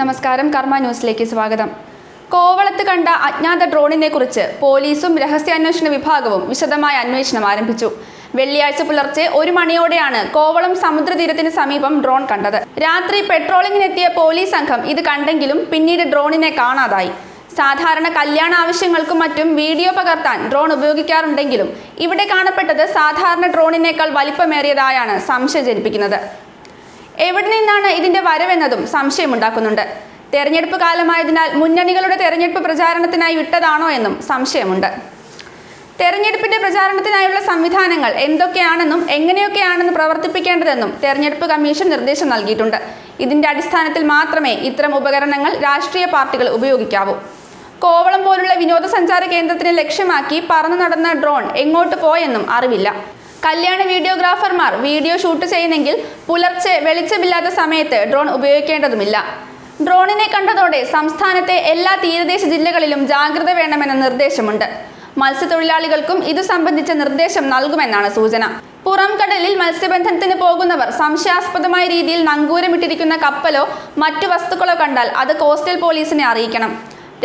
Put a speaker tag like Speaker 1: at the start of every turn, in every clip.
Speaker 1: നമസ്കാരം കർമ്മ ന്യൂസിലേക്ക് സ്വാഗതം. കോവളത്ത് കണ്ട അജ്ഞാത ഡ്രോണിനെ കുറിച്ച് പോലീസും രഹസ്യാന്വേഷണ വിഭാഗവും വിശദമായ അന്വേഷണം ആരംഭിച്ചു. വെള്ളിയാഴ്ച പുലർച്ചെ ഒരു മണിയോടെയാണ് കോവളം സമുദ്രതീരത്തിന് സമീപം ഡ്രോൺ കണ്ടത്. രാത്രി പെട്രോളിങ്ങിനെത്തിയ പോലീസ് സംഘം ഇത് കണ്ടെങ്കിലും പിന്നീട് ഡ്രോണിനെ കാണാതായി. സാധാരണ കല്യാണ ആവശ്യങ്ങൾക്കും മറ്റും വീഡിയോ പകർത്താൻ ഡ്രോൺ ഉപയോഗിക്കാറുണ്ടെങ്കിലും ഇവിടെ കാണപ്പെട്ടത് സാധാരണ ഡ്രോണിനേക്കാൾ വലിപ്പമേറിയതായാണ് സംശയം ജനിപ്പിക്കുന്നത്. എവിടെ നിന്നാണ് ഇതിന്റെ വരവെന്നതും സംശയമുണ്ടാക്കുന്നുണ്ട്. തെരഞ്ഞെടുപ്പ് കാലമായതിനാൽ മുന്നണികളുടെ തെരഞ്ഞെടുപ്പ് പ്രചാരണത്തിനായി വിട്ടതാണോ എന്നും സംശയമുണ്ട്. തെരഞ്ഞെടുപ്പിന്റെ പ്രചാരണത്തിനായുള്ള സംവിധാനങ്ങൾ എന്തൊക്കെയാണെന്നും എങ്ങനെയൊക്കെയാണെന്ന് പ്രവർത്തിപ്പിക്കേണ്ടതെന്നും തെരഞ്ഞെടുപ്പ് കമ്മീഷൻ നിർദ്ദേശം നൽകിയിട്ടുണ്ട്. ഇതിന്റെ അടിസ്ഥാനത്തിൽ മാത്രമേ ഇത്തരം ഉപകരണങ്ങൾ രാഷ്ട്രീയ പാർട്ടികൾ ഉപയോഗിക്കാവൂ. കോവളം പോലുള്ള വിനോദസഞ്ചാര കേന്ദ്രത്തിനെ ലക്ഷ്യമാക്കി പറന്നു നടന്ന ഡ്രോൺ എങ്ങോട്ട് പോയെന്നും അറിവില്ല. കല്യാണ വീഡിയോഗ്രാഫർമാർ വീഡിയോ ഷൂട്ട് ചെയ്യുന്നെങ്കിൽ പുലർച്ചെ വെളിച്ചമില്ലാത്ത സമയത്ത് ഡ്രോൺ ഉപയോഗിക്കേണ്ടതുമില്ല. ഡ്രോണിനെ കണ്ടതോടെ സംസ്ഥാനത്തെ എല്ലാ തീരദേശ ജില്ലകളിലും ജാഗ്രത വേണമെന്ന നിർദ്ദേശമുണ്ട്. മത്സ്യത്തൊഴിലാളികൾക്കും ഇതു സംബന്ധിച്ച നിർദ്ദേശം നൽകുമെന്നാണ് സൂചന. പുറം കടലിൽ മത്സ്യബന്ധനത്തിന് പോകുന്നവർ സംശയാസ്പദമായ രീതിയിൽ നങ്കൂരമിട്ടിരിക്കുന്ന കപ്പലോ മറ്റു വസ്തുക്കളോ കണ്ടാൽ അത് കോസ്റ്റൽ പോലീസിനെ അറിയിക്കണം.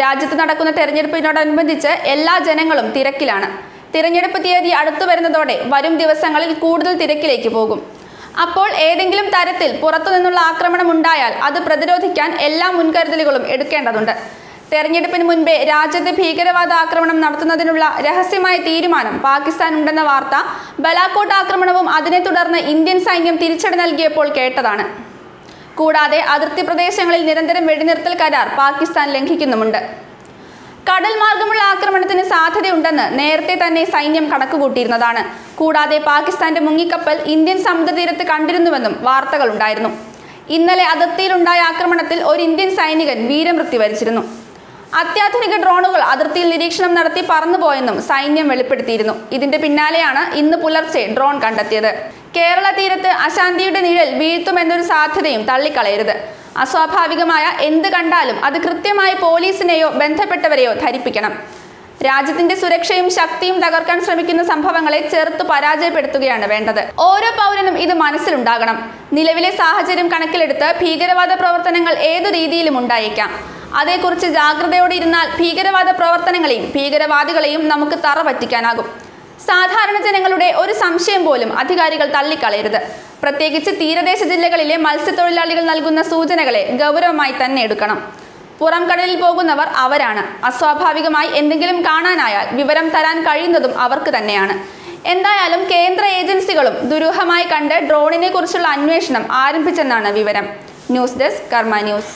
Speaker 1: രാജ്യത്ത് നടക്കുന്ന തെരഞ്ഞെടുപ്പിനോടനുബന്ധിച്ച് എല്ലാ ജനങ്ങളും തിരക്കിലാണ്. തിരഞ്ഞെടുപ്പ് തീയതി അടുത്തു വരുന്നതോടെ വരും ദിവസങ്ങളിൽ കൂടുതൽ തിരക്കിലേക്ക് പോകും. അപ്പോൾ ഏതെങ്കിലും തരത്തിൽ പുറത്തുനിന്നുള്ള ആക്രമണം ഉണ്ടായാൽ അത് പ്രതിരോധിക്കാൻ എല്ലാ മുൻകരുതലുകളും എടുക്കേണ്ടതുണ്ട്. തെരഞ്ഞെടുപ്പിന് മുൻപേ രാജ്യത്ത് ഭീകരവാദ ആക്രമണം നടത്തുന്നതിനുള്ള രഹസ്യമായ തീരുമാനം പാകിസ്ഥാൻ ഉണ്ടെന്ന വാർത്ത ബലാക്കോട്ട് ആക്രമണവും അതിനെ തുടർന്ന് ഇന്ത്യൻ സൈന്യം തിരിച്ചടി നൽകിയപ്പോൾ കേട്ടതാണ്. കൂടാതെ അതിർത്തി പ്രദേശങ്ങളിൽ നിരന്തരം വെടിനിർത്തൽ കരാർ പാകിസ്ഥാൻ ലംഘിക്കുന്നുമുണ്ട്. കടൽ മാർഗമുള്ള ആക്രമണത്തിന് സാധ്യതയുണ്ടെന്ന് നേരത്തെ തന്നെ സൈന്യം കണക്കുകൂട്ടിയിരുന്നതാണ്. കൂടാതെ പാകിസ്ഥാന്റെ മുങ്ങിക്കപ്പൽ ഇന്ത്യൻ സമുദ്രതീരത്ത് കണ്ടിരുന്നുവെന്നും വാർത്തകളുണ്ടായിരുന്നു ഇന്നലെ അതിർത്തിയിലുണ്ടായ ആക്രമണത്തിൽ ഒരു ഇന്ത്യൻ സൈനികൻ വീരമൃത്യു വരിച്ചിരുന്നു. അത്യാധുനിക ഡ്രോണുകൾ അതിർത്തിയിൽ നിരീക്ഷണം നടത്തി പറന്നുപോയെന്നും സൈന്യം വെളിപ്പെടുത്തിയിരുന്നു. ഇതിന്റെ പിന്നാലെയാണ് ഇന്ന് പുലർച്ചെ ഡ്രോൺ കണ്ടെത്തിയത്. കേരള തീരത്ത് അശാന്തിയുടെ നിഴൽ വീഴ്ത്തുമെന്നൊരു സാധ്യതയും തള്ളിക്കളയരുത്. അസ്വാഭാവികമായ എന്ത് കണ്ടാലും അത് കൃത്യമായി പോലീസിനെയോ ബന്ധപ്പെട്ടവരെയോ ധരിപ്പിക്കണം. രാജ്യത്തിന്റെ സുരക്ഷയും ശക്തിയും തകർക്കാൻ ശ്രമിക്കുന്ന സംഭവങ്ങളെ ചെറുത്ത് പരാജയപ്പെടുത്തുകയാണ് വേണ്ടത്. ഓരോ പൗരനും ഇത് മനസ്സിലുണ്ടാകണം. നിലവിലെ സാഹചര്യം കണക്കിലെടുത്ത് ഭീകരവാദ പ്രവർത്തനങ്ങൾ ഏതു രീതിയിലും ഉണ്ടായേക്കാം. അതേക്കുറിച്ച് ജാഗ്രതയോടെ ഇരുന്നാൽ ഭീകരവാദ പ്രവർത്തനങ്ങളെയും ഭീകരവാദികളെയും നമുക്ക് തറ പറ്റിക്കാനാകും. സാധാരണ ജനങ്ങളുടെ ഒരു സംശയം പോലും അധികാരികൾ തള്ളിക്കളയരുത്. പ്രത്യേകിച്ച് തീരദേശ ജില്ലകളിലെ മത്സ്യത്തൊഴിലാളികൾ നൽകുന്ന സൂചനകളെ ഗൗരവമായി തന്നെ എടുക്കണം. പുറം കടലിൽ പോകുന്നവർ അവരാണ്. അസ്വാഭാവികമായി എന്തെങ്കിലും കാണാനായാൽ വിവരം തരാൻ കഴിയുന്നതും അവർക്ക് തന്നെയാണ്. എന്തായാലും കേന്ദ്ര ഏജൻസികളും ദുരൂഹമായി കണ്ട് ഡ്രോണിനെ കുറിച്ചുള്ള അന്വേഷണം ആരംഭിച്ചെന്നാണ് വിവരം. News desk Karma news.